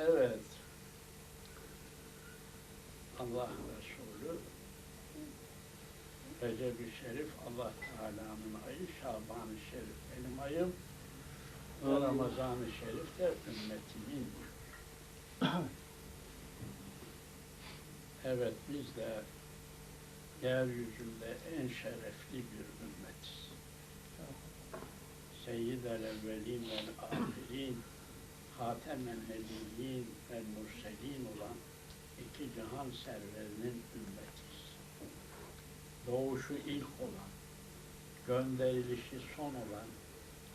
Evet. Allah Resulü Recep-i Şerif Allah Teala'nın ayı, Şaban-ı Şerif benim ayım, ve Ramazan-ı Şerif de ümmetimin. Evet biz de yeryüzünde en şerefli bir ümmetiz. Seyyid-el evvelin vel ahirin, Hatemel Nebiyyin ve Murselin olan iki cihan serverinin ümmetiyiz. Doğuşu ilk olan, gönderilişi son olan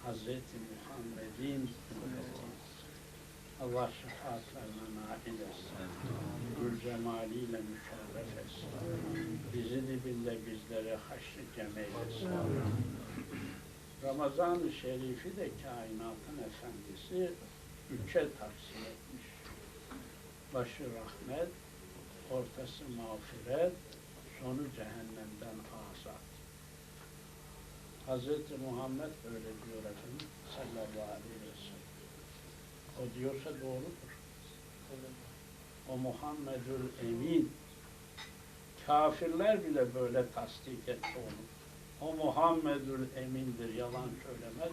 Hazreti Muhammed'in ümmetiyiz. Allah şefaatlerine nail etsin. Gül cemaliyle müşerref etsin. Bizi dibinde bizlere haşr-ı. Ramazan-ı Şerif'i de kainatın efendisi üçe taksim etmiş. Başı rahmet, ortası mağfiret, sonu cehennemden azat. Hz. Muhammed öyle diyor efendim sallallahu aleyhi ve sellem. O diyorsa doğrudur. O Muhammedül Emin. Kafirler bile böyle tasdik etti onu. O Muhammedül Emin'dir, yalan söylemez.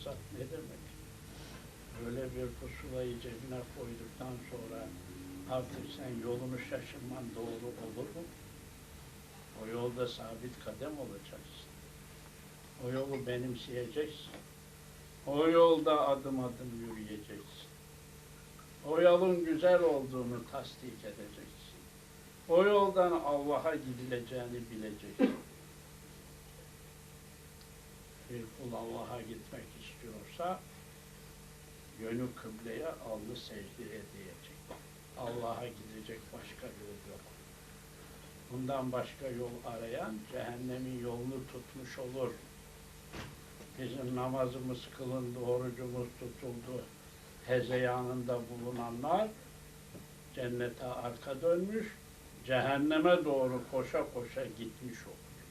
Azat ne demek? Böyle bir pusulayı cebine koyduktan sonra artık sen yolunu şaşırman doğru olur mu? O yolda sabit kadem olacaksın. O yolu benimseyeceksin. O yolda adım adım yürüyeceksin. O yolun güzel olduğunu tasdik edeceksin. O yoldan Allah'a gidileceğini bileceksin. Bir kul Allah'a gitmek istiyorsa yönü kıbleye alnı secde edecek. Allah'a gidecek başka yol yok. Bundan başka yol arayan cehennemin yolunu tutmuş olur. Bizim namazımız kılındı, orucumuz tutuldu. Hezeyanında bulunanlar cennete arka dönmüş, cehenneme doğru koşa koşa gitmiş olur.